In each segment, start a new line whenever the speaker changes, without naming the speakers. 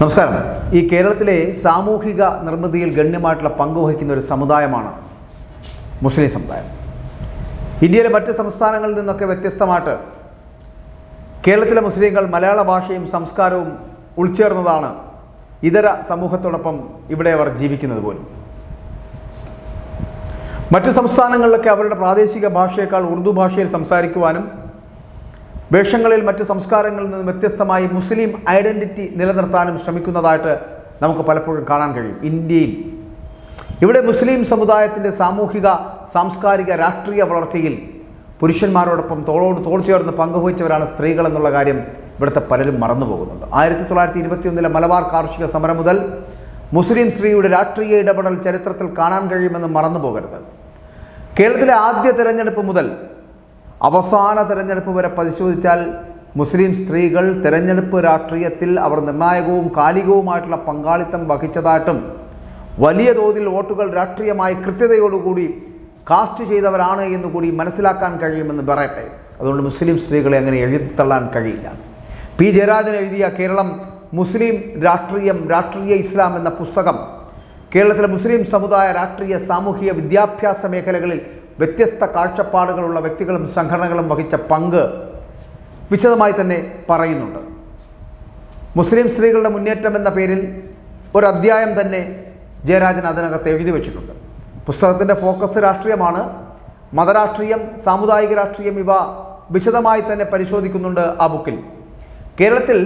നമസ്കാരം. ഈ കേരളത്തിലെ സാമൂഹിക നിർമ്മിതിയിൽ ഗണ്യമായിട്ടുള്ള പങ്കുവഹിക്കുന്ന ഒരു സമുദായമാണ് മുസ്ലിം സമുദായം. ഇന്ത്യയിലെ മറ്റ് സംസ്ഥാനങ്ങളിൽ നിന്നൊക്കെ വ്യത്യസ്തമായിട്ട് കേരളത്തിലെ മുസ്ലിങ്ങൾ മലയാള ഭാഷയും സംസ്കാരവും ഉൾച്ചേർന്നതാണ് ഇതര സമൂഹത്തോടൊപ്പം ഇവിടെ അവർ ജീവിക്കുന്നത് പോലും. മറ്റ് സംസ്ഥാനങ്ങളിലൊക്കെ അവരുടെ പ്രാദേശിക ഭാഷയേക്കാൾ ഉറുദു ഭാഷയിൽ സംസാരിക്കുവാനും വേഷങ്ങളിൽ മറ്റ് സംസ്കാരങ്ങളിൽ നിന്ന് വ്യത്യസ്തമായി മുസ്ലിം ഐഡന്റിറ്റി നിലനിർത്താനും ശ്രമിക്കുന്നതായിട്ട് നമുക്ക് പലപ്പോഴും കാണാൻ കഴിയും. ഇന്ത്യയിൽ. ഇവിടെ മുസ്ലിം സമുദായത്തിന്റെ സാമൂഹിക സാംസ്കാരിക രാഷ്ട്രീയ വളർച്ചയിൽ പുരുഷന്മാരോടൊപ്പം തോളോട് തോൾ ചേർന്ന് പങ്കുവഹിച്ചവരാണ് സ്ത്രീകൾ എന്നുള്ള കാര്യം ഇവിടുത്തെ പലരും മറന്നു പോകുന്നുണ്ട് ആയിരത്തി തൊള്ളായിരത്തി ഇരുപത്തിയൊന്നിലെ മലബാർ കാർഷിക സമരം മുതൽ മുസ്ലിം സ്ത്രീയുടെ രാഷ്ട്രീയ ഇടപെടൽ ചരിത്രത്തിൽ കാണാൻ കഴിയുമെന്ന് മറന്നു പോകരുത് കേരളത്തിലെ ആദ്യ തെരഞ്ഞെടുപ്പ് മുതൽ അവസാന തെരഞ്ഞെടുപ്പ് വരെ പരിശോധിച്ചാൽ മുസ്ലിം സ്ത്രീകൾ തെരഞ്ഞെടുപ്പ് രാഷ്ട്രീയത്തിൽ അവർ നിർണായകവും കാലികവുമായിട്ടുള്ള പങ്കാളിത്തം വഹിച്ചതായിട്ടും വലിയ തോതിൽ വോട്ടുകൾ രാഷ്ട്രീയമായി കൃത്യതയോടുകൂടി കാസ്റ്റ് ചെയ്തവരാണ് എന്ന് കൂടി മനസ്സിലാക്കാൻ കഴിയുമെന്ന് പറയട്ടെ. അതുകൊണ്ട് മുസ്ലിം സ്ത്രീകളെ അങ്ങനെ എഴുതിത്തള്ളാൻ കഴിയില്ല. പി. ജയരാജൻ എഴുതിയ കേരളം മുസ്ലിം രാഷ്ട്രീയം രാഷ്ട്രീയ ഇസ്ലാം എന്ന പുസ്തകം കേരളത്തിലെ മുസ്ലിം സമുദായ രാഷ്ട്രീയ സാമൂഹിക വിദ്യാഭ്യാസ മേഖലകളിൽ വ്യത്യസ്ത കാഴ്ചപ്പാടുകളുള്ള വ്യക്തികളും സംഘടനകളും വഹിച്ച പങ്ക് വിശദമായി തന്നെ പറയുന്നുണ്ട്. മുസ്ലിം സ്ത്രീകളുടെ മുന്നേറ്റം എന്ന പേരിൽ ഒരു അധ്യായം തന്നെ ജയരാജൻ അതിനകത്ത് എഴുതി വച്ചിട്ടുണ്ട്. പുസ്തകത്തിന്റെ ഫോക്കസ് രാഷ്ട്രീയമാണ്. മതരാഷ്ട്രീയം സാമുദായിക രാഷ്ട്രീയം ഇവ വിശദമായി തന്നെ പരിശോധിക്കുന്നുണ്ട് ആ ബുക്കിൽ. കേരളത്തിൽ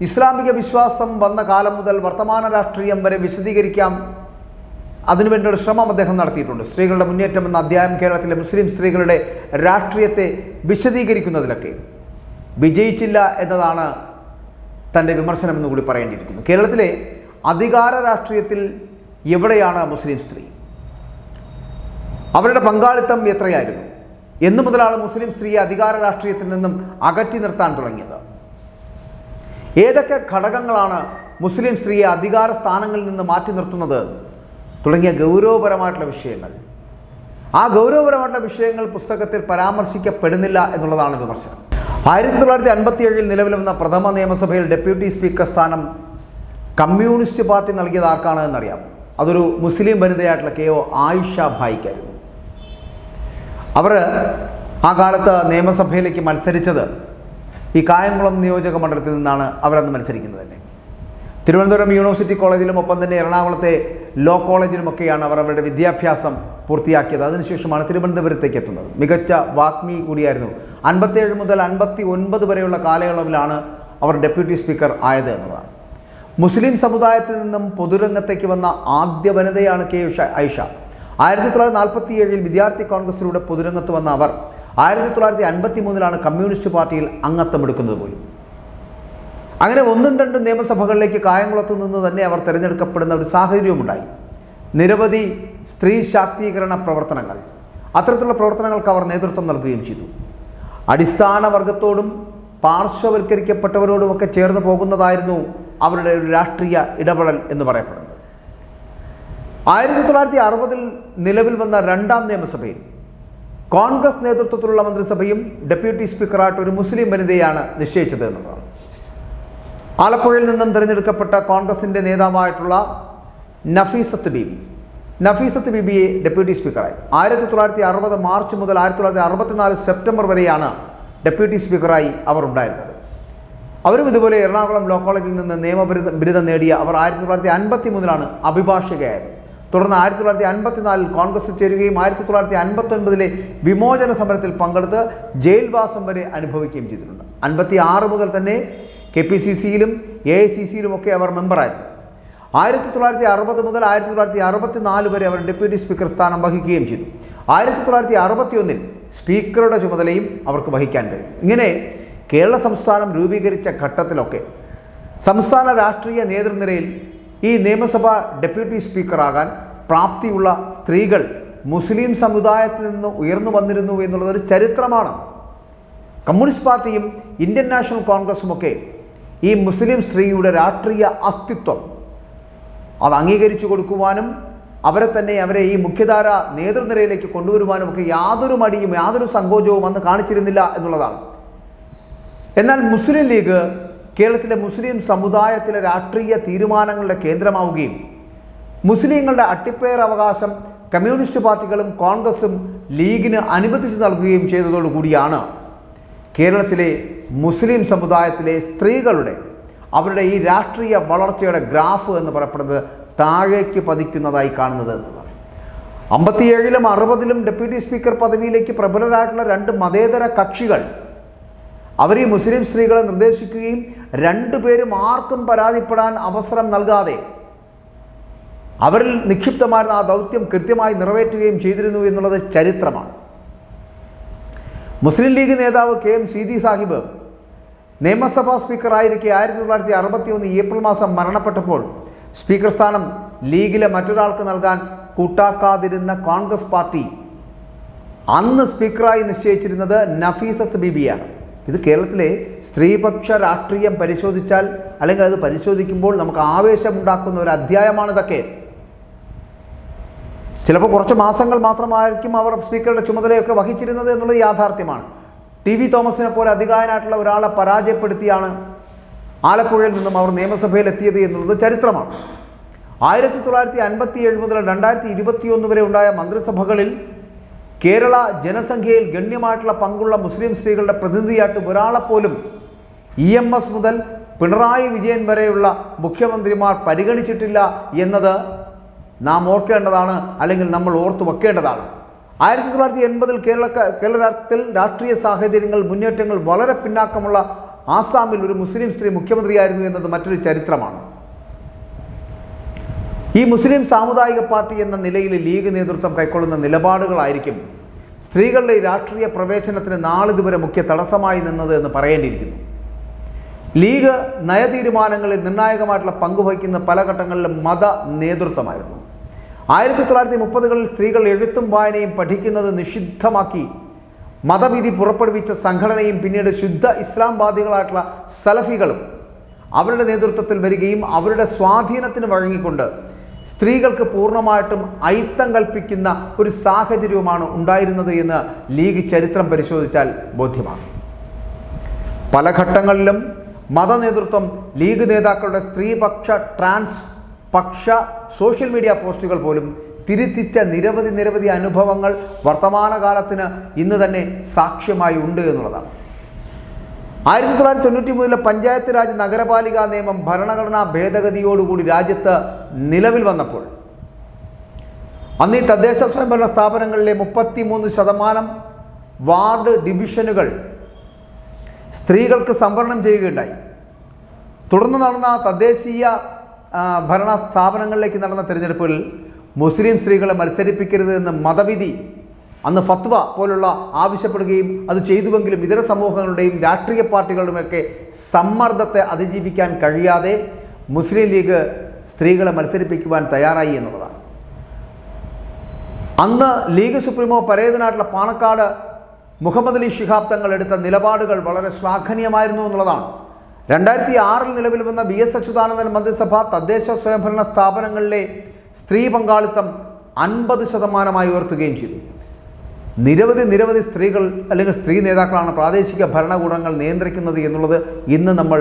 ഇസ്ലാമിക വിശ്വാസം വന്ന കാലം മുതൽ വർത്തമാന രാഷ്ട്രീയം വരെ വിശദീകരിക്കാം അതിനുവേണ്ടി ഒരു ശ്രമം അദ്ദേഹം നടത്തിയിട്ടുണ്ട്. സ്ത്രീകളുടെ മുന്നേറ്റം എന്ന അധ്യായം കേരളത്തിലെ മുസ്ലിം സ്ത്രീകളുടെ രാഷ്ട്രീയത്തെ വിശദീകരിക്കുന്നതിലൊക്കെ. വിജയിച്ചില്ല എന്നതാണ് തന്റെ വിമർശനം എന്ന് കൂടി പറയേണ്ടിയിരിക്കുന്നു. കേരളത്തിലെ അധികാര രാഷ്ട്രീയത്തിൽ എവിടെയാണ് മുസ്ലിം സ്ത്രീ? അവരുടെ പങ്കാളിത്തം എത്രയായിരുന്നു? എന്നു മുതലാണ് മുസ്ലിം സ്ത്രീയെ അധികാര രാഷ്ട്രീയത്തിൽ നിന്നും അകറ്റി നിർത്താൻ തുടങ്ങിയത്. ഏതൊക്കെ ഘടകങ്ങളാണ് മുസ്ലിം സ്ത്രീയെ അധികാര സ്ഥാനങ്ങളിൽ നിന്ന് മാറ്റി നിർത്തുന്നത്? തുടങ്ങിയ ഗൗരവപരമായിട്ടുള്ള വിഷയങ്ങൾ. ആ ഗൗരവപരമായിട്ടുള്ള വിഷയങ്ങൾ പുസ്തകത്തിൽ പരാമർശിക്കപ്പെടുന്നില്ല എന്നുള്ളതാണ് വിമർശനം. ആയിരത്തി തൊള്ളായിരത്തി അൻപത്തി ഏഴിൽ നിലവിൽ വന്ന പ്രഥമ നിയമസഭയിൽ ഡെപ്യൂട്ടി സ്പീക്കർ സ്ഥാനം കമ്മ്യൂണിസ്റ്റ് പാർട്ടി നൽകിയത് ആർക്കാണ് എന്നറിയാം അതൊരു മുസ്ലിം വനിതയായിട്ടുള്ള കെ ഒ ആയിഷ ഭായിക്കായിരുന്നു. അവർ ആ കാലത്ത് നിയമസഭയിലേക്ക് മത്സരിച്ചത് ഈ കായംകുളം നിയോജക മണ്ഡലത്തിൽ നിന്നാണ് അവരന്ന് മത്സരിക്കുന്നത് തന്നെ. തിരുവനന്തപുരം യൂണിവേഴ്സിറ്റി കോളേജിലും ഒപ്പം തന്നെ എറണാകുളത്തെ ലോ കോളേജിലുമൊക്കെയാണ് അവർ അവരുടെ വിദ്യാഭ്യാസം പൂർത്തിയാക്കിയത്. അതിനുശേഷമാണ് തിരുവനന്തപുരത്തേക്ക് എത്തുന്നത്. മികച്ച വാഗ്മി കൂടിയായിരുന്നു. അൻപത്തിയേഴ് മുതൽ അൻപത്തി ഒൻപത് വരെയുള്ള കാലയളവിലാണ് അവർ ഡെപ്യൂട്ടി സ്പീക്കർ ആയത് എന്നതാണ്. മുസ്ലിം സമുദായത്തിൽ നിന്നും പൊതുരംഗത്തേക്ക് വന്ന ആദ്യ വനിതയാണ് കെ ഐഷ. ആയിരത്തി തൊള്ളായിരത്തി നാൽപ്പത്തി ഏഴിൽ വിദ്യാർത്ഥി കോൺഗ്രസിലൂടെ പൊതുരംഗത്ത് വന്ന അവർ ആയിരത്തി തൊള്ളായിരത്തി അൻപത്തി മൂന്നിലാണ് കമ്മ്യൂണിസ്റ്റ് പാർട്ടിയിൽ അംഗത്വം എടുക്കുന്നത് പോലും. അങ്ങനെ ഒന്നും രണ്ടും നിയമസഭകളിലേക്ക് കായംകുളത്തു നിന്ന് തന്നെ അവർ തിരഞ്ഞെടുക്കപ്പെടുന്ന ഒരു സാഹചര്യവുമുണ്ടായി. നിരവധി സ്ത്രീ ശാക്തീകരണ പ്രവർത്തനങ്ങൾ. അത്തരത്തിലുള്ള പ്രവർത്തനങ്ങൾക്ക് അവർ നേതൃത്വം നൽകുകയും ചെയ്തു. അടിസ്ഥാന വർഗത്തോടും പാർശ്വവൽക്കരിക്കപ്പെട്ടവരോടുമൊക്കെ ചേർന്ന് പോകുന്നതായിരുന്നു അവരുടെ ഒരു രാഷ്ട്രീയ ഇടപെടൽ എന്ന് പറയപ്പെടുന്നത്. ആയിരത്തി തൊള്ളായിരത്തി അറുപതിൽ നിലവിൽ വന്ന രണ്ടാം നിയമസഭയിൽ കോൺഗ്രസ് നേതൃത്വത്തിലുള്ള മന്ത്രിസഭയും ഡെപ്യൂട്ടി സ്പീക്കറായിട്ട് ഒരു മുസ്ലിം വനിതയാണ് നിശ്ചയിച്ചത് എന്നുള്ളതാണ് ആലപ്പുഴയിൽ നിന്നും തിരഞ്ഞെടുക്കപ്പെട്ട കോൺഗ്രസിന്റെ നേതാവായിട്ടുള്ള നഫീസത്ത് ബീബി. നഫീസത്ത് ബീബിയെ ഡെപ്യൂട്ടി സ്പീക്കറായി. ആയിരത്തി തൊള്ളായിരത്തി അറുപത് മാർച്ച് മുതൽ ആയിരത്തി തൊള്ളായിരത്തി അറുപത്തിനാല് സെപ്റ്റംബർ വരെയാണ് ഡെപ്യൂട്ടി സ്പീക്കറായി അവർ ഉണ്ടായിരുന്നത്. അവരും ഇതുപോലെ എറണാകുളം ലോ കോളേജിൽ നിന്ന് നിയമബിരുദ ബിരുദം നേടിയ അവർ ആയിരത്തി തൊള്ളായിരത്തി അൻപത്തി മൂന്നിലാണ് അഭിഭാഷകയായത്. തുടർന്ന് ആയിരത്തി തൊള്ളായിരത്തി അൻപത്തിനാലിൽ കോൺഗ്രസിൽ ചേരുകയും ആയിരത്തി തൊള്ളായിരത്തി അൻപത്തൊൻപതിലെ വിമോചന സമരത്തിൽ പങ്കെടുത്ത് ജയിൽവാസം വരെ അനുഭവിക്കുകയും ചെയ്തിട്ടുണ്ട്. അൻപത്തി ആറ് മുതൽ തന്നെ കെ പി സി സിയിലും എ ഐ സി സിയിലുമൊക്കെ അവർ മെമ്പറായിരുന്നു. ആയിരത്തി തൊള്ളായിരത്തി അറുപത് മുതൽ ആയിരത്തി തൊള്ളായിരത്തി അറുപത്തി നാല് വരെ അവർ ഡെപ്യൂട്ടി സ്പീക്കർ സ്ഥാനം വഹിക്കുകയും ചെയ്തു. ആയിരത്തി തൊള്ളായിരത്തി അറുപത്തി ഒന്നിൽ സ്പീക്കറുടെ ചുമതലയും അവർക്ക് വഹിക്കാൻ കഴിയും ഇങ്ങനെ കേരള സംസ്ഥാനം രൂപീകരിച്ച ഘട്ടത്തിലൊക്കെ സംസ്ഥാന രാഷ്ട്രീയ നേതൃനിരയിൽ ഈ നിയമസഭാ ഡെപ്യൂട്ടി സ്പീക്കറാകാൻ പ്രാപ്തിയുള്ള സ്ത്രീകൾ മുസ്ലിം സമുദായത്തിൽ നിന്ന് ഉയർന്നു വന്നിരുന്നു എന്നുള്ളതൊരു ചരിത്രമാണ്. കമ്മ്യൂണിസ്റ്റ് പാർട്ടിയും ഇന്ത്യൻ നാഷണൽ കോൺഗ്രസുമൊക്കെ ഈ മുസ്ലിം സ്ത്രീയുടെ രാഷ്ട്രീയ അസ്തിത്വം അത് അംഗീകരിച്ചു കൊടുക്കുവാനും അവരെ തന്നെ അവരെ ഈ മുഖ്യധാര നേതൃനിരയിലേക്ക് കൊണ്ടുവരുവാനും ഒക്കെ യാതൊരു മടിയും യാതൊരു സങ്കോചവും അന്ന് കാണിച്ചിരുന്നില്ല എന്നുള്ളതാണ്. എന്നാൽ മുസ്ലിം ലീഗ് കേരളത്തിലെ മുസ്ലിം സമുദായത്തിലെ രാഷ്ട്രീയ തീരുമാനങ്ങളുടെ കേന്ദ്രമാവുകയും മുസ്ലിങ്ങളുടെ അട്ടിപ്പേർ അവകാശം കമ്മ്യൂണിസ്റ്റ് പാർട്ടികളും കോൺഗ്രസും ലീഗിന് അനുവദിച്ചു നൽകുകയും ചെയ്തതോടുകൂടിയാണ് കേരളത്തിലെ മുസ്ലിം സമുദായത്തിലെ സ്ത്രീകളുടെ അവരുടെ ഈ രാഷ്ട്രീയ വളർച്ചയുടെ ഗ്രാഫ് എന്ന് പറയപ്പെടുന്നത് താഴേക്ക് പതിക്കുന്നതായി കാണുന്നത് എന്നുള്ളതാണ് അമ്പത്തിയേഴിലും അറുപതിലും ഡെപ്യൂട്ടി സ്പീക്കർ പദവിയിലേക്ക് പ്രബലരായിട്ടുള്ള രണ്ട് മതേതര കക്ഷികൾ അവർ ഈ മുസ്ലിം സ്ത്രീകളെ നിർദ്ദേശിക്കുകയും രണ്ടു പേരും ആർക്കും പരാതിപ്പെടാൻ അവസരം നൽകാതെ അവരിൽ നിക്ഷിപ്തമായിരുന്ന ആ ദൗത്യം കൃത്യമായി നിറവേറ്റുകയും ചെയ്തിരുന്നു എന്നുള്ളത് ചരിത്രമാണ്. മുസ്ലിം ലീഗ് നേതാവ് കെ എം സീതി സാഹിബ് നിയമസഭാ സ്പീക്കറായിരിക്കെ ആയിരത്തി തൊള്ളായിരത്തി അറുപത്തി ഒന്ന് ഏപ്രിൽ മാസം മരണപ്പെട്ടപ്പോൾ സ്പീക്കർ സ്ഥാനം ലീഗിലെ മറ്റൊരാൾക്ക് നൽകാൻ കൂട്ടാക്കാതിരുന്ന കോൺഗ്രസ് പാർട്ടി അന്ന് സ്പീക്കറായി നിശ്ചയിച്ചിരുന്നത് നഫീസത്ത് ബിബിയാണ്. ഇത് കേരളത്തിലെ സ്ത്രീപക്ഷ രാഷ്ട്രീയം പരിശോധിച്ചാൽ അല്ലെങ്കിൽ അത് പരിശോധിക്കുമ്പോൾ നമുക്ക് ആവേശമുണ്ടാക്കുന്ന ഒരു അധ്യായമാണ് ഇതൊക്കെ ചിലപ്പോൾ കുറച്ച് മാസങ്ങൾ മാത്രമായിരിക്കും അവർ സ്പീക്കറുടെ ചുമതലയൊക്കെ വഹിച്ചിരുന്നത് എന്നുള്ളത് യാഥാർത്ഥ്യമാണ്. ടി വി തോമസിനെ പോലെ അധികാരനായിട്ടുള്ള ഒരാളെ പരാജയപ്പെടുത്തിയാണ് ആലപ്പുഴയിൽ നിന്നും അവർ നിയമസഭയിൽ എത്തിയത് എന്നുള്ളത് ചരിത്രമാണ്. ആയിരത്തി തൊള്ളായിരത്തി അൻപത്തി ഏഴ് മുതൽ രണ്ടായിരത്തി ഇരുപത്തിയൊന്ന് വരെ ഉണ്ടായ മന്ത്രിസഭകളിൽ കേരള ജനസംഖ്യയിൽ ഗണ്യമായിട്ടുള്ള പങ്കുള്ള മുസ്ലിം സ്ത്രീകളുടെ പ്രതിനിധിയായിട്ട് ഒരാളെപ്പോലും ഇ എം എസ് മുതൽ പിണറായി വിജയൻ വരെയുള്ള മുഖ്യമന്ത്രിമാർ പരിഗണിച്ചിട്ടില്ല എന്നത് നാം ഓർക്കേണ്ടതാണ് അല്ലെങ്കിൽ നമ്മൾ ഓർത്തു വെക്കേണ്ടതാണ് ആയിരത്തി തൊള്ളായിരത്തി എൺപതിൽ കേരള കേരളത്തിൽ രാഷ്ട്രീയ സാഹചര്യങ്ങൾ മുന്നേറ്റങ്ങൾ വളരെ പിന്നാക്കമുള്ള ആസാമിൽ ഒരു മുസ്ലിം സ്ത്രീ മുഖ്യമന്ത്രിയായിരുന്നു എന്നത് മറ്റൊരു ചരിത്രമാണ്. ഈ മുസ്ലിം സാമുദായിക പാർട്ടി എന്ന നിലയിൽ ലീഗ് നേതൃത്വം കൈക്കൊള്ളുന്ന നിലപാടുകളായിരിക്കും സ്ത്രീകളുടെ രാഷ്ട്രീയ പ്രവേശനത്തിന് നാളിതുവരെ മുഖ്യ തടസ്സമായി നിന്നത് എന്ന് പറയേണ്ടിയിരിക്കുന്നു. ലീഗ് നയതീരുമാനങ്ങളിൽ നിർണായകമായിട്ടുള്ള പങ്കുവഹിക്കുന്ന പല ഘട്ടങ്ങളിലും മത നേതൃത്വമായിരുന്നു. ആയിരത്തി തൊള്ളായിരത്തി മുപ്പതുകളിൽ സ്ത്രീകൾ എഴുത്തും വായനയും പഠിക്കുന്നത് നിഷിദ്ധമാക്കി. മതവിധി പുറപ്പെടുവിച്ച സംഘടനയും പിന്നീട് ശുദ്ധ ഇസ്ലാംവാദികളായിട്ടുള്ള സലഫികളും അവരുടെ നേതൃത്വത്തിൽ വരികയും അവരുടെ സ്വാധീനത്തിന് വഴങ്ങിക്കൊണ്ട് സ്ത്രീകൾക്ക് പൂർണമായിട്ടും അയിത്തം കൽപ്പിക്കുന്ന ഒരു സാഹചര്യവുമാണ് ഉണ്ടായിരുന്നത് എന്ന് ലീഗ് ചരിത്രം പരിശോധിച്ചാൽ ബോധ്യമാണ് പല ഘട്ടങ്ങളിലും മതനേതൃത്വം ലീഗ് നേതാക്കളുടെ സ്ത്രീപക്ഷ ട്രാൻസ് പക്ഷ സോഷ്യൽ മീഡിയ പോസ്റ്റുകൾ പോലും തിരുത്തിച്ച നിരവധി നിരവധി അനുഭവങ്ങൾ വർത്തമാനകാലത്തിന് ഇന്ന് തന്നെ സാക്ഷ്യമായി ഉണ്ട് എന്നുള്ളതാണ്. ആയിരത്തി തൊള്ളായിരത്തി തൊണ്ണൂറ്റി മൂന്നിലെ പഞ്ചായത്ത് രാജ് നഗരപാലികാ നിയമം ഭരണഘടനാ ഭേദഗതിയോടുകൂടി രാജ്യത്ത് നിലവിൽ വന്നപ്പോൾ അന്ന് ഈ തദ്ദേശ സ്വയംഭരണ സ്ഥാപനങ്ങളിലെ മുപ്പത്തി മൂന്ന് ശതമാനം വാർഡ് ഡിവിഷനുകൾ സ്ത്രീകൾക്ക് സംവരണം ചെയ്യുകയുണ്ടായി. തുടർന്ന് നടന്ന തദ്ദേശീയ ഭരണ സ്ഥാപനങ്ങളിലേക്ക് നടന്ന തിരഞ്ഞെടുപ്പിൽ മുസ്ലിം സ്ത്രീകളെ മത്സരിപ്പിക്കരുത് എന്ന മതവിധി അന്ന് ഫത്വ പോലുള്ള ആവശ്യപ്പെടുകയും അത് ചെയ്തുവെങ്കിലും ഇതര സമൂഹങ്ങളുടെയും രാഷ്ട്രീയ പാർട്ടികളുടെയുമൊക്കെ സമ്മർദ്ദത്തെ അതിജീവിക്കാൻ കഴിയാതെ മുസ്ലിം ലീഗ് സ്ത്രീകളെ മത്സരിപ്പിക്കുവാൻ തയ്യാറായി എന്നുള്ളതാണ്. അന്ന് ലീഗ് സുപ്രീമോ പരേതനായിട്ടുള്ള പാണക്കാട് മുഹമ്മദ് അലി ശിഹാബ് തങ്ങൾ എടുത്ത നിലപാടുകൾ വളരെ ശ്ലാഘനീയമായിരുന്നു എന്നുള്ളതാണ്. രണ്ടായിരത്തി ആറിൽ നിലവിൽ വന്ന ബി എസ് അച്യുതാനന്ദൻ മന്ത്രിസഭ തദ്ദേശ സ്വയംഭരണ സ്ഥാപനങ്ങളിലെ സ്ത്രീ പങ്കാളിത്തം അൻപത് ശതമാനമായി ഉയർത്തുകയും ചെയ്തു. നിരവധി നിരവധി സ്ത്രീകൾ അല്ലെങ്കിൽ സ്ത്രീ നേതാക്കളാണ് പ്രാദേശിക ഭരണകൂടങ്ങൾ നിയന്ത്രിക്കുന്നത് എന്നുള്ളത് ഇന്ന് നമ്മൾ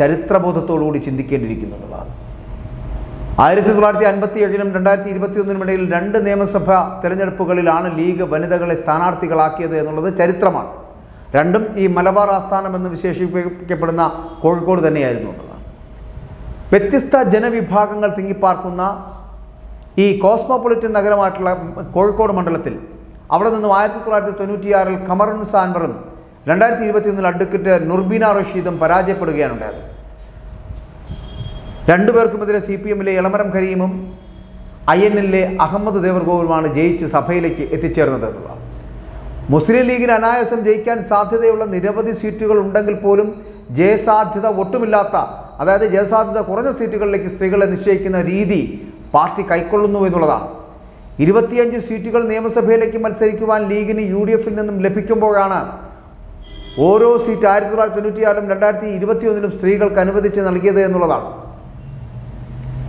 ചരിത്രബോധത്തോടുകൂടി ചിന്തിക്കേണ്ടിയിരിക്കുന്നുള്ളതാണ് ആയിരത്തി തൊള്ളായിരത്തി അൻപത്തി ഏഴിനും രണ്ടായിരത്തി ഇരുപത്തി ഒന്നിനും ഇടയിൽ രണ്ട് നിയമസഭാ തെരഞ്ഞെടുപ്പുകളിലാണ് ലീഗ് വനിതകളെ സ്ഥാനാർത്ഥികളാക്കിയത് എന്നുള്ളത് ചരിത്രമാണ്. രണ്ടും ഈ മലബാർ ആസ്ഥാനം എന്ന് വിശേഷിപ്പിക്കപ്പെടുന്ന കോഴിക്കോട് തന്നെയായിരുന്നു. വ്യത്യസ്ത ജനവിഭാഗങ്ങൾ തിങ്ങിപ്പാർക്കുന്ന ഈ കോസ്മോപൊളിറ്റൻ നഗരമായിട്ടുള്ള കോഴിക്കോട് മണ്ഡലത്തിൽ അവിടെ നിന്നും ആയിരത്തി തൊള്ളായിരത്തി തൊണ്ണൂറ്റിയാറിൽ കമറുൻ സാൻവറും രണ്ടായിരത്തി ഇരുപത്തിയൊന്നിൽ അഡ്വക്കേറ്റ് നുർബീന റഷീദും പരാജയപ്പെടുകയാണ് ഉണ്ടായത് രണ്ടുപേർക്കുമെതിരെ സി പി എമ്മിലെ ഇളമരം കരീമും ഐ എൻ എല്ലിലെ അഹമ്മദ് ദേവർഗോവുമാണ് ജയിച്ച് സഭയിലേക്ക് എത്തിച്ചേർന്നത് എന്നുള്ളതാണ്. മുസ്ലിം ലീഗിന് അനായാസം ജയിക്കാൻ സാധ്യതയുള്ള നിരവധി സീറ്റുകൾ ഉണ്ടെങ്കിൽ പോലും ജയസാധ്യത ഒട്ടുമില്ലാത്ത അതായത് ജയസാധ്യത കുറഞ്ഞ സീറ്റുകളിലേക്ക് സ്ത്രീകളെ നിശ്ചയിക്കുന്ന രീതി പാർട്ടി കൈക്കൊള്ളുന്നു എന്നുള്ളതാണ്. ഇരുപത്തിയഞ്ച് സീറ്റുകൾ നിയമസഭയിലേക്ക് മത്സരിക്കുവാൻ ലീഗിന് യു ഡി എഫിൽ നിന്നും ലഭിക്കുമ്പോഴാണ് ഓരോ സീറ്റ് ആയിരത്തി തൊള്ളായിരത്തി തൊണ്ണൂറ്റിയാറിലും രണ്ടായിരത്തി ഇരുപത്തിയൊന്നിലും സ്ത്രീകൾക്ക് അനുവദിച്ച് നൽകിയത് എന്നുള്ളതാണ്.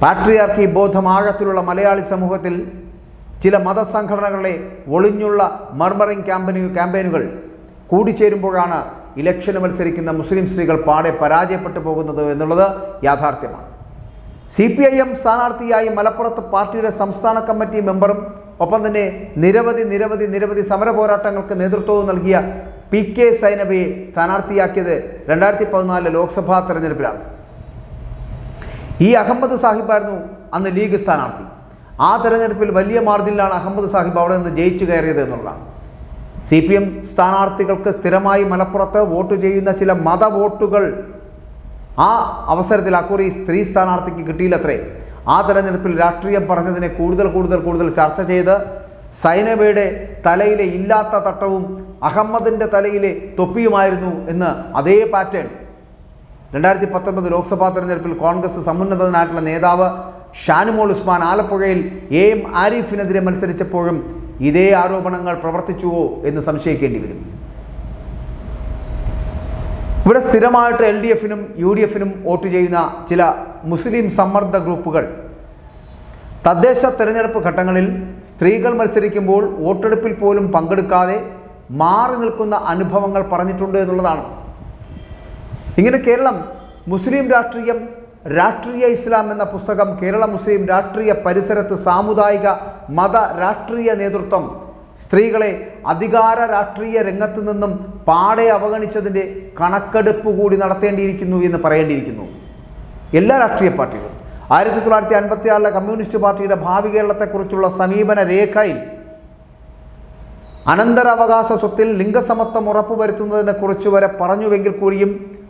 പാട്രിയാർക്കി ബോധം ആഴത്തിലുള്ള മലയാളി സമൂഹത്തിൽ ചില മതസംഘടനകളെ ഒളിഞ്ഞുള്ള മർമറിംഗ് ക്യാമ്പനി ക്യാമ്പയിനുകൾ കൂടിച്ചേരുമ്പോഴാണ് ഇലക്ഷന് മത്സരിക്കുന്ന മുസ്ലിം സ്ത്രീകൾ പാടെ പരാജയപ്പെട്ടു പോകുന്നത് എന്നുള്ളത് യാഥാർത്ഥ്യമാണ്. സി പി ഐ എം സ്ഥാനാർത്ഥിയായി മലപ്പുറത്ത് പാർട്ടിയുടെ സംസ്ഥാന കമ്മിറ്റി മെമ്പറും ഒപ്പം തന്നെ നിരവധി നിരവധി നിരവധി സമര പോരാട്ടങ്ങൾക്ക് നേതൃത്വവും നൽകിയ പി കെ സൈനബയെ സ്ഥാനാർത്ഥിയാക്കിയത് രണ്ടായിരത്തി പതിനാലിലെ ലോക്സഭാ തെരഞ്ഞെടുപ്പിലാണ്. ഈ അഹമ്മദ് സാഹിബായിരുന്നു അന്ന് ലീഗ് സ്ഥാനാർത്ഥി. ആ തെരഞ്ഞെടുപ്പിൽ വലിയ മാർജിനിലാണ് അഹമ്മദ് സാഹിബ് അവിടെ നിന്ന് ജയിച്ചു കയറിയത് എന്നുള്ളതാണ്. സി പി എം സ്ഥാനാർത്ഥികൾക്ക് സ്ഥിരമായി മലപ്പുറത്ത് വോട്ട് ചെയ്യുന്ന ചില മത വോട്ടുകൾ ആ അവസരത്തിൽ അക്കുറി സ്ത്രീ സ്ഥാനാർത്ഥിക്ക് കിട്ടിയില്ലത്രേ. ആ തെരഞ്ഞെടുപ്പിൽ രാഷ്ട്രീയം പറഞ്ഞതിനെ കൂടുതൽ കൂടുതൽ കൂടുതൽ ചർച്ച ചെയ്ത് സൈനബയുടെ തലയിലെ ഇല്ലാത്ത തട്ടവും അഹമ്മദിന്റെ തലയിലെ തൊപ്പിയുമായിരുന്നു എന്ന് അതേ പാറ്റേൺ. രണ്ടായിരത്തി പത്തൊൻപത് ലോക്സഭാ തെരഞ്ഞെടുപ്പിൽ കോൺഗ്രസ് സമുന്നതനായിട്ടുള്ള നേതാവ് ഷാനുമോൾ ഉസ്മാൻ ആലപ്പുഴയിൽ എ എം ആരിഫിനെതിരെ മത്സരിച്ചപ്പോഴും ഇതേ ആരോപണങ്ങൾ പ്രവർത്തിച്ചുവോ എന്ന് സംശയിക്കേണ്ടി വരും. ഇവിടെ സ്ഥിരമായിട്ട് എൽ ഡി എഫിനും യു ഡി എഫിനും വോട്ട് ചെയ്യുന്ന ചില മുസ്ലിം സമ്മർദ്ദ ഗ്രൂപ്പുകൾ. തദ്ദേശ തെരഞ്ഞെടുപ്പ് ഘട്ടങ്ങളിൽ സ്ത്രീകൾ മത്സരിക്കുമ്പോൾ വോട്ടെടുപ്പിൽ പോലും പങ്കെടുക്കാതെ മാറി നിൽക്കുന്ന അനുഭവങ്ങൾ പറഞ്ഞിട്ടുണ്ട് എന്നുള്ളതാണ്. ഇങ്ങനെ കേരളം മുസ്ലിം രാഷ്ട്രീയം രാഷ്ട്രീയ ഇസ്ലാം എന്ന പുസ്തകം കേരള മുസ്ലിം രാഷ്ട്രീയ പരിസരത്ത് സാമുദായിക മത രാഷ്ട്രീയ നേതൃത്വം സ്ത്രീകളെ അധികാര രാഷ്ട്രീയ രംഗത്ത് നിന്നും പാടെ അവഗണിച്ചതിന്റെ കണക്കെടുപ്പ് കൂടി നടത്തേണ്ടിയിരിക്കുന്നു എന്ന് പറയേണ്ടിയിരിക്കുന്നു. എല്ലാ രാഷ്ട്രീയ പാർട്ടികളും. ആയിരത്തി തൊള്ളായിരത്തി അൻപത്തി ആറിലെ കമ്മ്യൂണിസ്റ്റ് പാർട്ടിയുടെ ഭാവി കേരളത്തെക്കുറിച്ചുള്ള സമീപന രേഖയിൽ അനന്തരാവകാശ സ്വത്തിൽ ലിംഗസമത്വം ഉറപ്പുവരുത്തുന്നതിനെ കുറിച്ച് വരെ പറഞ്ഞുവെങ്കിൽ കൂടിയും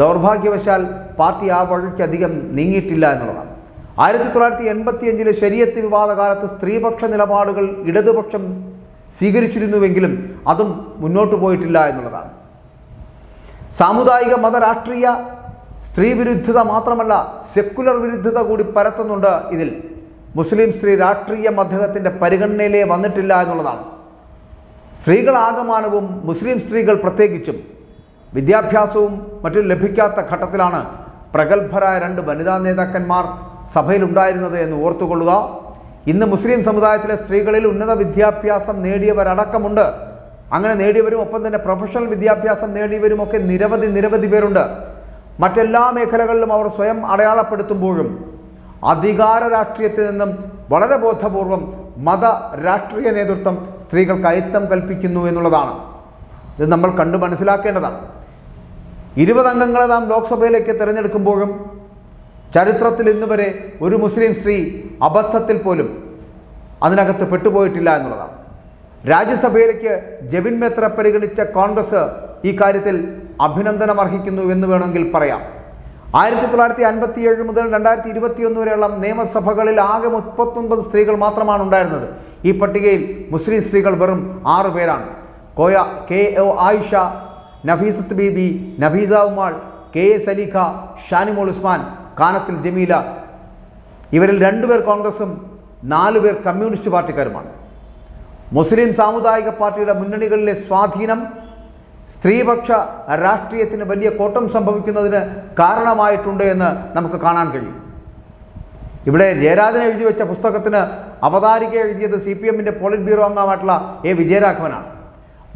ദൗർഭാഗ്യവശാൽ പാർട്ടി ആ വഴിക്കധികം നീങ്ങിയിട്ടില്ല എന്നുള്ളതാണ്. ആയിരത്തി തൊള്ളായിരത്തി എൺപത്തി അഞ്ചിലെ ശരീരത്ത് വിവാദ കാലത്ത് സ്ത്രീപക്ഷ നിലപാടുകൾ ഇടതുപക്ഷം സ്വീകരിച്ചിരുന്നുവെങ്കിലും അതും മുന്നോട്ട് പോയിട്ടില്ല എന്നുള്ളതാണ്. സാമുദായിക മത രാഷ്ട്രീയ സ്ത്രീ വിരുദ്ധത മാത്രമല്ല സെക്കുലർ വിരുദ്ധത കൂടി പരത്തുന്നുണ്ട് ഇതിൽ. മുസ്ലിം സ്ത്രീ രാഷ്ട്രീയ അദ്ദേഹത്തിന്റെ പരിഗണനയിലേ വന്നിട്ടില്ല എന്നുള്ളതാണ്. സ്ത്രീകൾ ആകമാനവും മുസ്ലിം സ്ത്രീകൾ പ്രത്യേകിച്ചും. വിദ്യാഭ്യാസവും മറ്റും ലഭിക്കാത്ത ഘട്ടത്തിലാണ് പ്രഗത്ഭരായ രണ്ട് വനിതാ നേതാക്കന്മാർ സഭയിലുണ്ടായിരുന്നത് എന്ന് ഓർത്തുകൊള്ളുക. ഇന്ന് മുസ്ലിം സമുദായത്തിലെ സ്ത്രീകളിൽ ഉന്നത വിദ്യാഭ്യാസം നേടിയവരടക്കമുണ്ട്. അങ്ങനെ നേടിയവരും ഒപ്പം തന്നെ പ്രൊഫഷണൽ വിദ്യാഭ്യാസം നേടിയവരും ഒക്കെ നിരവധി നിരവധി പേരുണ്ട്. മറ്റെല്ലാ മേഖലകളിലും അവർ സ്വയം അടയാളപ്പെടുത്തുമ്പോഴും അധികാര രാഷ്ട്രീയത്തിൽ നിന്നും വളരെ ബോധപൂർവം മത രാഷ്ട്രീയ നേതൃത്വം സ്ത്രീകൾക്ക് അയിത്തം കൽപ്പിക്കുന്നു എന്നുള്ളതാണ്. ഇത് നമ്മൾ കണ്ടു മനസ്സിലാക്കേണ്ടതാണ്. ഇരുപത് അംഗങ്ങളെ നാം ലോക്സഭയിലേക്ക് തിരഞ്ഞെടുക്കുമ്പോഴും ചരിത്രത്തിൽ ഇന്നു വരെ ഒരു മുസ്ലിം സ്ത്രീ അബദ്ധത്തിൽ പോലും അതിനകത്ത് പെട്ടുപോയിട്ടില്ല എന്നുള്ളതാണ്. രാജ്യസഭയിലേക്ക് ജബിൻ മേത്ര പരിഗണിച്ച കോൺഗ്രസ് ഈ കാര്യത്തിൽ അഭിനന്ദനം അർഹിക്കുന്നു എന്ന് വേണമെങ്കിൽ പറയാം. ആയിരത്തി തൊള്ളായിരത്തി അൻപത്തി ഏഴ് മുതൽ രണ്ടായിരത്തി ഇരുപത്തിയൊന്ന് വരെയുള്ള നിയമസഭകളിൽ ആകെ മുപ്പത്തൊൻപത് സ്ത്രീകൾ മാത്രമാണ് ഉണ്ടായിരുന്നത്. ഈ പട്ടികയിൽ മുസ്ലിം സ്ത്രീകൾ വെറും ആറ് പേരാണ്. Koya K O Ayisha Nafeesath Beebi Nafeesa Umal K S Aliqa Shanimol Usman Kanathil Jameela. ഇവരിൽ രണ്ടുപേർ കോൺഗ്രസും നാലുപേർ കമ്മ്യൂണിസ്റ്റ് പാർട്ടിക്കാരുമാണ്. മുസ്ലിം സാമുദായിക പാർട്ടിയുടെ മുന്നണികളിലെ സ്വാധീനം സ്ത്രീപക്ഷ രാഷ്ട്രീയത്തിന് വലിയ കോട്ടം സംഭവിക്കുന്നതിന് കാരണമായിട്ടുണ്ട് എന്ന് നമുക്ക് കാണാൻ കഴിയും. ഇവിടെ ജയരാജൻ എഴുതി വെച്ച പുസ്തകത്തിന് അവതാരിക എഴുതിയത് സി പി എമ്മിന്റെ പോളിറ്റ് ബ്യൂറോ അംഗമായിട്ടുള്ള എ വിജയരാഘവനാണ്.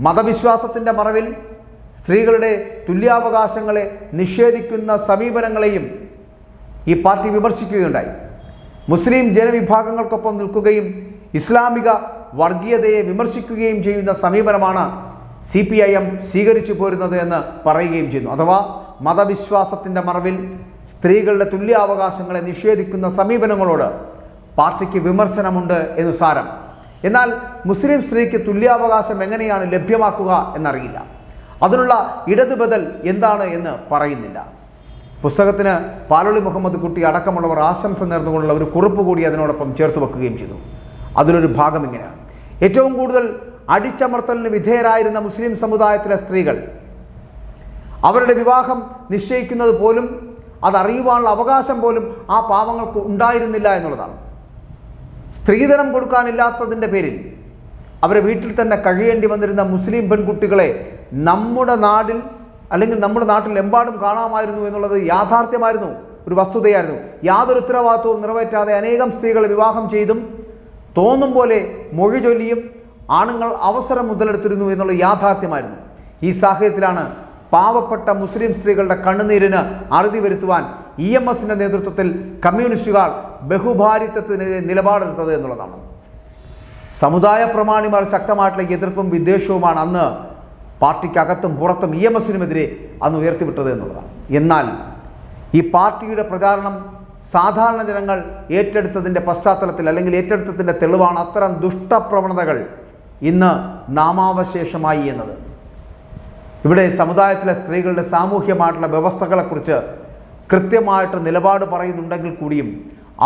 മതവിശ്വാസത്തിന്റെ മറവിൽ സ്ത്രീകളുടെ തുല്യാവകാശങ്ങളെ നിഷേധിക്കുന്ന സമീപനങ്ങളെയും ഈ പാർട്ടി വിമർശിക്കുകയുണ്ടായി. മുസ്ലിം ജനവിഭാഗങ്ങൾക്കൊപ്പം നിൽക്കുകയും ഇസ്ലാമിക വർഗീയതയെ വിമർശിക്കുകയും ചെയ്യുന്ന സമീപനമാണ് സി പി ഐ എം സ്വീകരിച്ചു പോരുന്നത് എന്ന് പറയുകയും ചെയ്യുന്നു. അഥവാ മതവിശ്വാസത്തിന്റെ മറവിൽ സ്ത്രീകളുടെ തുല്യാവകാശങ്ങളെ നിഷേധിക്കുന്ന സമീപനങ്ങളോട് പാർട്ടിക്ക് വിമർശനമുണ്ട് എന്ന് സാരം. എന്നാൽ മുസ്ലിം സ്ത്രീക്ക് തുല്യാവകാശം എങ്ങനെയാണ് ലഭ്യമാക്കുക എന്നറിയില്ല. അതിനുള്ള ഇടത് ബദൽ എന്താണ് എന്ന് പറയുന്നില്ല. പുസ്തകത്തിന് പാലൊളി മുഹമ്മദ് കുട്ടി അടക്കമുള്ളവർ ആശംസ നേർന്നുകൊണ്ടുള്ള ഒരു കുറിപ്പ് കൂടി അതിനോടൊപ്പം ചേർത്ത് വെക്കുകയും ചെയ്തു. അതിലൊരു ഭാഗം ഇങ്ങനെയാണ് ഏറ്റവും കൂടുതൽ അടിച്ചമർത്തലിന് വിധേയരായിരുന്ന മുസ്ലിം സമുദായത്തിലെ സ്ത്രീകൾ അവരുടെ വിവാഹം നിശ്ചയിക്കുന്നത് പോലും അതറിയുവാനുള്ള അവകാശം പോലും ആ പാവങ്ങൾക്ക് ഉണ്ടായിരുന്നില്ല എന്നുള്ളതാണ്. സ്ത്രീധനം കൊടുക്കാനില്ലാത്തതിന്റെ പേരിൽ അവരെ വീട്ടിൽ തന്നെ കഴിയേണ്ടി വന്നിരുന്ന മുസ്ലിം പെൺകുട്ടികളെ നമ്മുടെ നാടിൽ അല്ലെങ്കിൽ നമ്മുടെ നാട്ടിൽ എമ്പാടും കാണാമായിരുന്നു എന്നുള്ളത് യാഥാർത്ഥ്യമായിരുന്നു ഒരു വസ്തുതയായിരുന്നു. യാതൊരു ഉത്തരവാദിത്വവും നിറവേറ്റാതെ അനേകം സ്ത്രീകളെ വിവാഹം ചെയ്തും തോന്നും പോലെ മൊഴി ചൊല്ലിയും ആണുങ്ങൾ അവസരം മുതലെടുത്തിരുന്നു എന്നുള്ള യാഥാർത്ഥ്യമായിരുന്നു. ഈ സാഹചര്യത്തിലാണ് പാവപ്പെട്ട മുസ്ലിം സ്ത്രീകളുടെ കണ്ണുനീരിന് അറുതി വരുത്തുവാൻ ഇ എം എസിന്റെ നേതൃത്വത്തിൽ കമ്മ്യൂണിസ്റ്റുകാർ ബഹുഭാരിത്വത്തിനെതിരെ നിലപാടെടുത്തത് എന്നുള്ളതാണ്. സമുദായ പ്രമാണിമാർ ശക്തമായിട്ടുള്ള എതിർപ്പും വിദ്വേഷവുമാണ് അന്ന് പാർട്ടിക്കകത്തും പുറത്തും ഇ എം എസിനുമെതിരെ അന്ന് ഉയർത്തിവിട്ടത് എന്നുള്ളതാണ്. എന്നാൽ ഈ പാർട്ടിയുടെ പ്രചാരണം സാധാരണ ജനങ്ങൾ ഏറ്റെടുത്തതിന്റെ പശ്ചാത്തലത്തിൽ അല്ലെങ്കിൽ ഏറ്റെടുത്തതിന്റെ തെളിവാണ് അത്തരം ദുഷ്ടപ്രവണതകൾ ഇന്ന് നാമാവശേഷമായി എന്നത്. ഇവിടെ സമുദായത്തിലെ സ്ത്രീകളുടെ സാമൂഹ്യമായിട്ടുള്ള വ്യവസ്ഥകളെക്കുറിച്ച് കൃത്യമായിട്ട് നിലപാട് പറയുന്നുണ്ടെങ്കിൽ കൂടിയും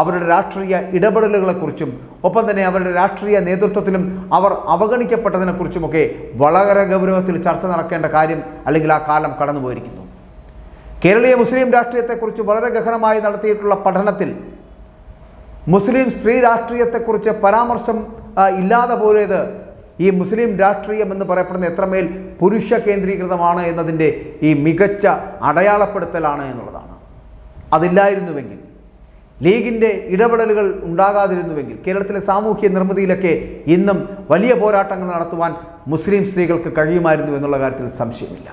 അവരുടെ രാഷ്ട്രീയ ഇടപെടലുകളെക്കുറിച്ചും ഒപ്പം തന്നെ അവരുടെ രാഷ്ട്രീയ നേതൃത്വത്തിലും അവർ അവഗണിക്കപ്പെട്ടതിനെക്കുറിച്ചുമൊക്കെ വളരെ ഗൗരവത്തിൽ ചർച്ച നടക്കേണ്ട കാര്യം അല്ലെങ്കിൽ ആ കാലം കടന്നുപോയിരിക്കുന്നു. കേരളീയ മുസ്ലിം രാഷ്ട്രീയത്തെക്കുറിച്ച് വളരെ ഗഹനമായി നടത്തിയിട്ടുള്ള പഠനത്തിൽ മുസ്ലിം സ്ത്രീ രാഷ്ട്രീയത്തെക്കുറിച്ച് പരാമർശം ഇല്ലാതെ പോയത് ഈ മുസ്ലിം രാഷ്ട്രീയം എന്ന് പറയപ്പെടുന്ന എത്രമേൽ പുരുഷ കേന്ദ്രീകൃതമാണ് എന്നതിന്റെ ഈ മികച്ച അടയാളപ്പെടുത്തലാണ് എന്നുള്ളതാണ്. അതില്ലായിരുന്നുവെങ്കിൽ ലീഗിന്റെ ഇടപെടലുകൾ ഉണ്ടാകാതിരുന്നുവെങ്കിൽ കേരളത്തിലെ സാമൂഹ്യ നിർമ്മിതിയിലൊക്കെ ഇന്നും വലിയ പോരാട്ടങ്ങൾ നടത്തുവാൻ മുസ്ലിം സ്ത്രീകൾക്ക് കഴിയുമായിരുന്നു എന്നുള്ള കാര്യത്തിൽ സംശയമില്ല.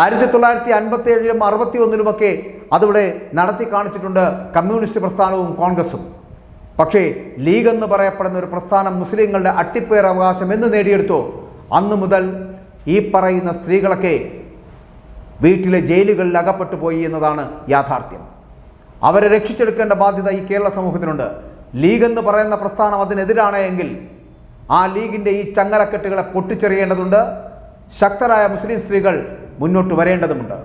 ആയിരത്തി തൊള്ളായിരത്തി അൻപത്തി ഏഴിലും അറുപത്തി ഒന്നിലുമൊക്കെ അതിവിടെ നടത്തി കാണിച്ചിട്ടുണ്ട് കമ്മ്യൂണിസ്റ്റ് പ്രസ്ഥാനവും കോൺഗ്രസും. പക്ഷേ ലീഗ് എന്ന് പറയപ്പെടുന്ന ഒരു പ്രസ്ഥാനം മുസ്ലിങ്ങളുടെ അട്ടിപ്പേർ അവകാശം എന്ന് നേടിയെടുത്തോ അന്നു മുതൽ ഈ പറയുന്ന സ്ത്രീകളൊക്കെ വീട്ടിലെ ജയിലുകളിൽ അകപ്പെട്ടു പോയി എന്നതാണ് യാഥാർത്ഥ്യം. അവരെ രക്ഷിച്ചെടുക്കേണ്ട ബാധ്യത ഈ കേരള സമൂഹത്തിനുണ്ട്. ലീഗ് എന്ന് പറയുന്ന പ്രസ്ഥാനം അതിനെതിരാണ് എങ്കിൽ ആ ലീഗിന്റെ ഈ ചങ്ങലക്കെട്ടുകളെ പൊട്ടിച്ചെറിയേണ്ടതുണ്ട്. ശക്തരായ മുസ്ലിം സ്ത്രീകൾ മുന്നോട്ട് വരേണ്ടതുമുണ്ട്.